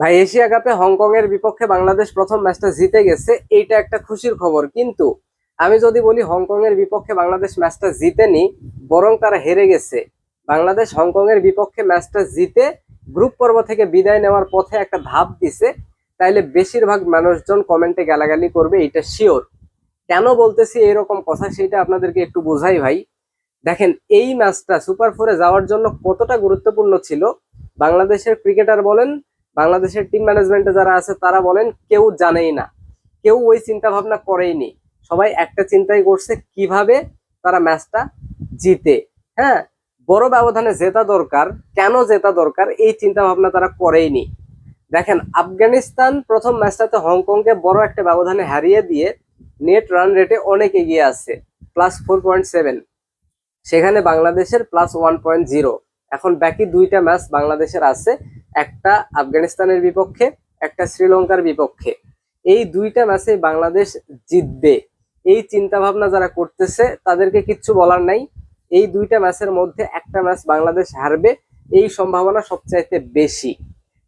ভাই, এশিয়া কাপে হংকং এর বিপক্ষে বাংলাদেশ প্রথম ম্যাচটা জিতে গেছে, এইটা একটা খুশির খবর। কিন্তু আমি যদি বলি হংকং এর বিপক্ষে বাংলাদেশ ম্যাচটা জিতেনি, বরং তারা হেরে গেছে। বাংলাদেশ হংকং এর বিপক্ষে ম্যাচটা জিতে গ্রুপ পর্ব থেকে বিদায় নেওয়ার পথে একটা ধাপ দিছে, তাইলে বেশিরভাগ মানুষজন কমেন্টে গালাগালি করবে এটা শিওর। কেন বলতেছি এরকম কথা সেটা আপনাদেরকে একটু বোঝাই ভাই। দেখেন, এই ম্যাচটা সুপার ফোরে যাওয়ার জন্য কতটা গুরুত্বপূর্ণ ছিল? বাংলাদেশের ক্রিকেটার বলেন বাংলাদেশের টিম ম্যানেজমেন্টে যারা আছে, তারা বলেন, কেউ জানেই না। কেউ ওই চিন্তা ভাবনা করেইনি। সবাই একটা চিন্তাই করছে, কীভাবে তারা ম্যাচটা জিতে। হ্যাঁ বড় ব্যবধানে জেতা দরকার, কেন জেতা দরকার, এই চিন্তা ভাবনা তারা করেইনি। দেখেন, আফগানিস্তান প্রথম ম্যাচটাতে হংকংকে বড় একটা ব্যবধানে হারিয়ে দিয়ে নেট রান রেটে অনেক এগিয়ে আছে প্লাস ফোর পয়েন্ট সেভেন সেখানে বাংলাদেশের প্লাস ওয়ান পয়েন্ট জিরো এখন বাকি দুইটা ম্যাচ বাংলাদেশের আছে, একটা আফগানিস্তানের বিপক্ষে, একটা শ্রীলঙ্কার বিপক্ষে। এই দুইটা ম্যাচে বাংলাদেশ জিতবে। এই চিন্তা ভাবনা যারা করতেছে, তাদেরকে কিচ্ছু বলার নাই। এই দুইটা ম্যাচের মধ্যে একটা ম্যাচ বাংলাদেশ হারবে, এই সম্ভাবনা সবচাইতে বেশি।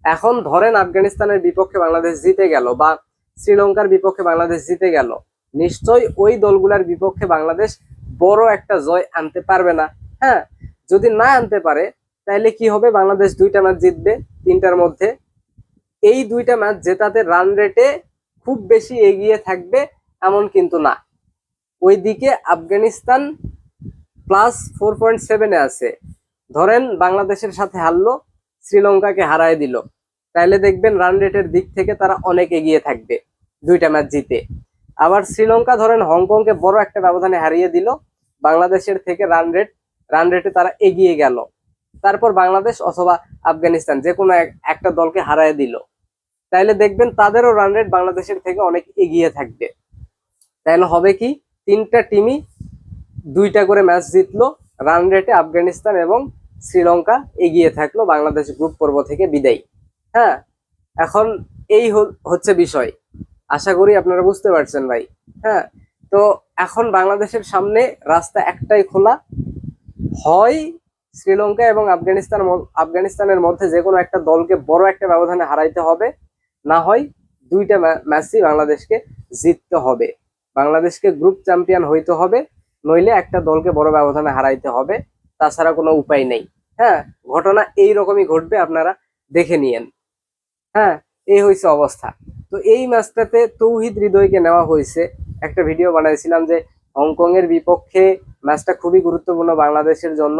এখন ধরেন আফগানিস্তানের বিপক্ষে বাংলাদেশ জিতে গেল বা শ্রীলঙ্কার বিপক্ষে বাংলাদেশ জিতে গেল, নিশ্চয়ই ওই দলগুলার বিপক্ষে বাংলাদেশ বড় একটা জয় আনতে পারবে না। হ্যাঁ যদি না আনতে পারে তাহলে কি হবে? বাংলাদেশ দুইটা ম্যাচ জিতবে তিনটার মধ্যে। এই দুইটা ম্যাচ জেতাতে রান রেটে খুব বেশি এগিয়ে থাকবে এমন কিন্তু না। ওইদিকে আফগানিস্তান প্লাস ফোর পয়েন্ট সেভেনে আছে। ধরেন বাংলাদেশের সাথে হারলো, শ্রীলঙ্কাকে হারায় দিল। তাহলে দেখবেন রান রেটের দিক থেকে তারা অনেক এগিয়ে থাকবে দুইটা ম্যাচ জিতে। আবার শ্রীলঙ্কা ধরেন হংকংকে বড় একটা ব্যবধানে হারিয়ে দিল। বাংলাদেশের থেকে রান রেট রান রেটে তারা এগিয়ে গেল। তারপর বাংলাদেশ অথবা আফগানিস্তান যে কোনো এক- একটা দলকে হারায় দিল। তাইলে দেখবেন তাদেরও রান রেট বাংলাদেশের থেকে অনেক এগিয়ে থাকবে। তাহলে হবে কি, তিনটা টিমই দুইটা করে ম্যাচ জিতলো রান রেটে আফগানিস্তান এবং শ্রীলঙ্কা এগিয়ে থাকল বাংলাদেশ গ্রুপ পর্ব থেকে বিদায়। হ্যাঁ এখন এই হচ্ছে বিষয়। আশা করি আপনারা বুঝতে পারছেন ভাই। হ্যাঁ তো এখন বাংলাদেশের সামনে রাস্তা একটাই খোলা। হয় শ্রীলঙ্কা এবং আফগানিস্তান আফগানিস্তানের মধ্যে যে কোনো একটা দলকে বড় একটা ব্যবধানে হারাইতে হবে। না হয় দুইটা ম্যাচই বাংলাদেশকে জিততে হবে। বাংলাদেশকে গ্রুপ চ্যাম্পিয়ন হইতে হবে, নইলে একটা দলকে বড় ব্যবধানে হারাইতে হবে, তাছাড়া কোনো উপায় নেই। হ্যাঁ ঘটনা এই রকমই ঘটবে, আপনারা দেখে নিয়েন। হ্যাঁ এই হয়েছে অবস্থা। তো এই ম্যাচটাতে তৌহিদ হৃদয়কে নেওয়া হয়েছে একটা ভিডিও বানাইছিলাম যে হংকং এর বিপক্ষে ম্যাচটা খুবই গুরুত্বপূর্ণ বাংলাদেশের জন্য।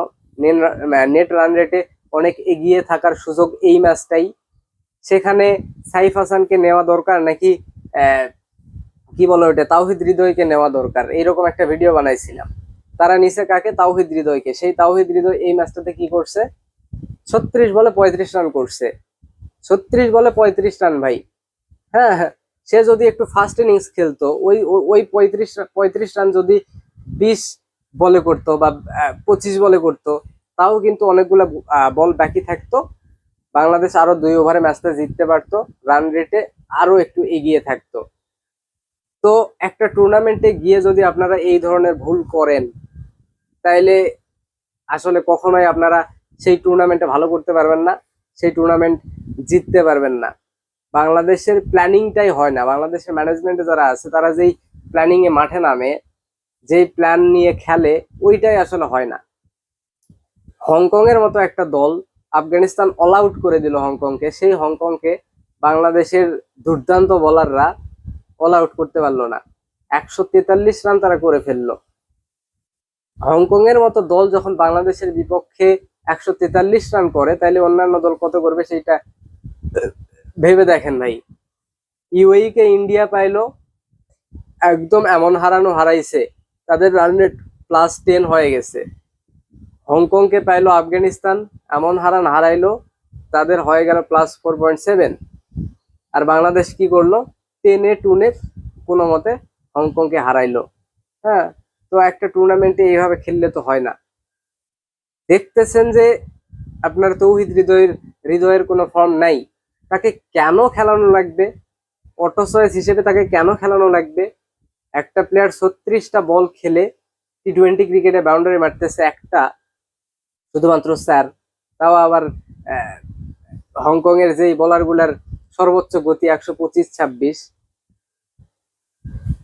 নেট রান রেটে অনেক এগিয়ে থাকার সুযোগ এই ম্যাচটাই। সেখানে সাইফ হাসানকে নেওয়া দরকার নাকি কি বলো ওটা তাওহিদ হৃদয়কে নেওয়া দরকার? এইরকম একটা ভিডিও বানাইছিলাম। তারা নিচে কাকে? তাওহিদ হৃদয়কে। সেই তাওহিদ হৃদয় এই ম্যাচটাতে কি করছে? ছত্রিশ বলে পঁয়ত্রিশ রান করছে। ছত্রিশ বলে পঁয়ত্রিশ রান ভাই। হ্যাঁ হ্যাঁ। সে যদি একটু ফার্স্ট ইনিংস খেলতো, ওই- ওই পঁয়ত্রিশ পঁয়ত্রিশ রান যদি বিশ বলে করতো বা পঁচিশ বলে করতো, তাও কিন্তু অনেকগুলো বল বাকি থাকতো। বাংলাদেশ আরও দুই ওভারে ম্যাচটা জিততে পারতো রান রেটে আরও একটু এগিয়ে থাকতো। তো একটা টুর্নামেন্টে গিয়ে যদি আপনারা এই ধরনের ভুল করেন, তাইলে আসলে কখনোই আপনারা সেই টুর্নামেন্টে ভালো করতে পারবেন না, সেই টুর্নামেন্ট জিততে পারবেন না। বাংলাদেশের প্ল্যানিংটাই হয় না। বাংলাদেশের ম্যানেজমেন্টে যারা আছে, তারা যেই প্ল্যানিংয়ে মাঠে নামে যেই প্ল্যান নিয়ে খেলে, ওইটাই আসলে হয় না। হংকং এর মতো একটা দল আফগানিস্তান অল আউট করে দিল হংকংকে। সেই হংকংকে বাংলাদেশের দুর্দান্ত বোলাররা অল আউট করতে পারল না। একশো তেতাল্লিশ রান তারা করে ফেলল। হংকং এর মতো দল যখন বাংলাদেশের বিপক্ষে একশো তেতাল্লিশ রান করে তাহলে অন্যান্য দল কত করবে সেইটা ভেবে দেখেন ভাই। ইউএই কে ইন্ডিয়া পাইলো, একদম এমন হারানো হারাইছে। তাদের রান রেট প্লাস টেন হয়ে গেছে। হংকংকে পাইলো আফগানিস্তান, এমন হারান হারাইলো, তাদের হয়ে গেল প্লাস ফোর পয়েন্ট সেভেন আর বাংলাদেশ কি করল? টেনে টুনে কোনো মতে হংকংকে হারাইলো। হ্যাঁ তো একটা টুর্নামেন্টে এইভাবে খেললে তো হয় না। দেখতেছেন যে আপনার তৌহিদ হৃদয়ের হৃদয়ের কোনো ফর্ম নাই। তাকে কেন খেলানো লাগবে? অটো চয়েস হিসেবে তাকে কেন খেলানো লাগবে? একটা প্লেয়ার ছত্রিশটা বল খেলে টি টোয়েন্টি ক্রিকেটে বাউন্ডারি মারতেছে একটা। শুধুমাত্র স্যার। তাও আবার হংকং এর যেই বলারগুলার সর্বোচ্চ গতি একশো পঁচিশ, ছাব্বিশ।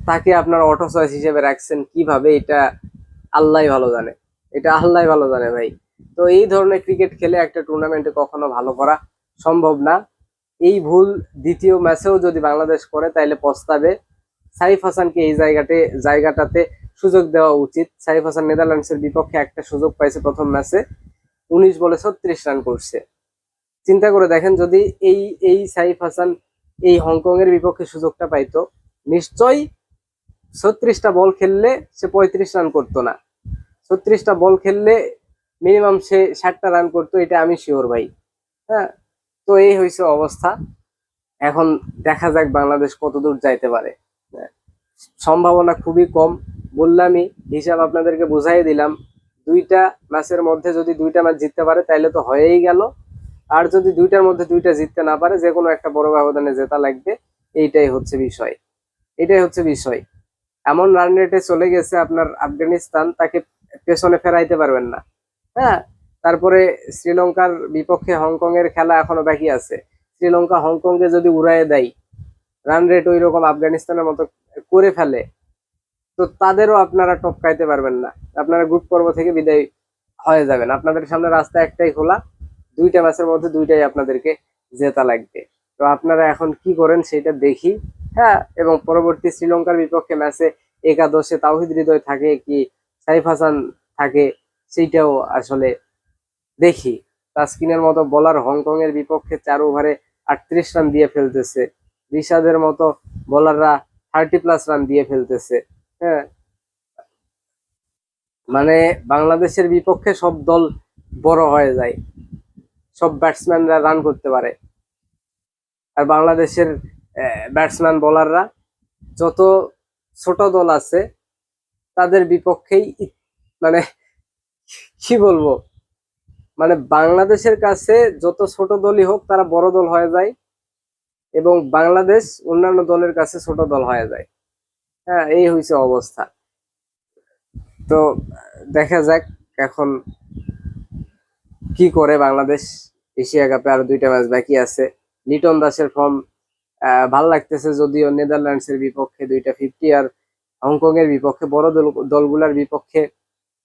তাকে আপনার অটো চয়েস হিসেবে রাখছেন কীভাবে, এটা আল্লাহ ভালো জানে। এটা আল্লাহ ভালো জানে ভাই। তো এই ধরনের ক্রিকেট খেলে একটা টুর্নামেন্টে কখনো ভালো করা সম্ভব না। এই ভুল দ্বিতীয় ম্যাচেও যদি বাংলাদেশ করে তাইলে পস্তাবে। সাইফ হাসানকে এই জায়গাতে, জায়গাটাতে সুযোগ দেওয়া উচিত। সাইফ হাসান নেদারল্যান্ডসের বিপক্ষে একটা সুযোগ পাইছে প্রথম ম্যাচে। উনিশ বলে ছত্রিশ রান করছে। চিন্তা করে দেখেন যদি এই এই সাইফ হাসান এই হংকং এর বিপক্ষে সুযোগটা পাইতো, নিশ্চয়ই ছত্রিশটা বল খেললে সে পঁয়ত্রিশ রান করতো না। ছত্রিশটা বল খেললে মিনিমাম সে ষাটটা রান করতো, এটা আমি শিওর ভাই। হ্যাঁ তো এই হয়েছে অবস্থা। এখন দেখা যাক বাংলাদেশ কতদূর যাইতে পারে। সম্ভাবনা খুবই কম। বললামই, হিসাব আপনাদেরকে বুঝাই দিলাম। দুইটা ম্যাচের মধ্যে যদি দুইটা ম্যাচ জিততে পারে তাহলে তো হয়েই গেল। আর যদি দুইটার মধ্যে দুইটা জিততে না পারে, যে কোনো একটা বড় ব্যবধানে জেতা লাগবে। এইটাই হচ্ছে বিষয়। এটাই হচ্ছে বিষয়। এমন রান রেটে চলে গেছে আপনার আফগানিস্তান, তাকে পেছনে ফেরাইতে পারবেন না। হ্যাঁ? তারপরে শ্রীলঙ্কার বিপক্ষে হংকং এর খেলা এখনও বাকি আছে। শ্রীলঙ্কা হংকংকে যদি উড়াইয়ে দেয় রান রেট ওই রকম আফগানিস্তানের মতো করে ফেলে, তো তাদেরও আপনারা টপকাইতে পারবেন না। আপনারা গ্রুপ পর্ব থেকে বিদায় হয়ে যাবেন। আপনাদের সামনে রাস্তা একটাই খোলা, দুইটা ম্যাচের মধ্যে দুইটাই আপনাদেরকে জেতা লাগবে। তো আপনারা এখন কি করেন সেটা দেখি। হ্যাঁ এবং পরবর্তী শ্রীলঙ্কার বিপক্ষে ম্যাচে একাদশে তাওহিদ হৃদয় থাকে কি সাইফ হাসান থাকে, সেইটাও আসলে দেখি। তাসকিনের মতো বলার হংকং এর বিপক্ষে চার ওভারে আটত্রিশ রান দিয়ে ফেলতেছে। রিশাদের মতো বোলাররা থার্টি প্লাস রান দিয়ে ফেলতেছে হ্যাঁ। মানে বাংলাদেশের বিপক্ষে সব দল বড় হয়ে যায়, সব ব্যাটসম্যানরা রান করতে পারে। আর বাংলাদেশের ব্যাটসম্যান বোলাররা যত ছোট দল আছে, তাদের বিপক্ষেই মানে কি বলব? মানে বাংলাদেশের কাছে যত ছোট দলই হোক, তারা বড় দল হয়ে যায়। এবং বাংলাদেশ অন্যান্য দলের কাছে ছোট দল হয়ে যায়। হ্যাঁ এই হয়েছে অবস্থা। তো দেখা যাক এখন কি করে বাংলাদেশ এশিয়া কাপে আর দুইটা ম্যাচ বাকি আছে। লিটন দাসের ফর্ম ভালো লাগতেছে যদিও নেদারল্যান্ডস এর বিপক্ষে দুইটা ফিফটি আর হংকং এর বিপক্ষে, বড় দল, দলগুলার বিপক্ষে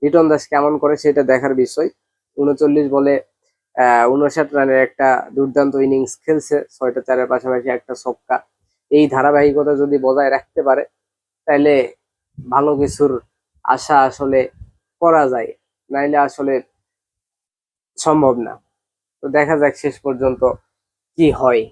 লিটন দাস কেমন করে সেটা দেখার বিষয়। উনচল্লিশ বলে উনষাট রানের একটা দুর্দান্ত ইনিংস খেলছে, ছয়টা চারের পাশাপাশি একটা ছক্কা এই ধারাবাহিকতা যদি বজায় রাখতে পারে, তাহলে ভালো কিছুর আশা আসলে করা যায়, নাইলে আসলে সম্ভব না। তো দেখা যাক শেষ পর্যন্ত কি হয়।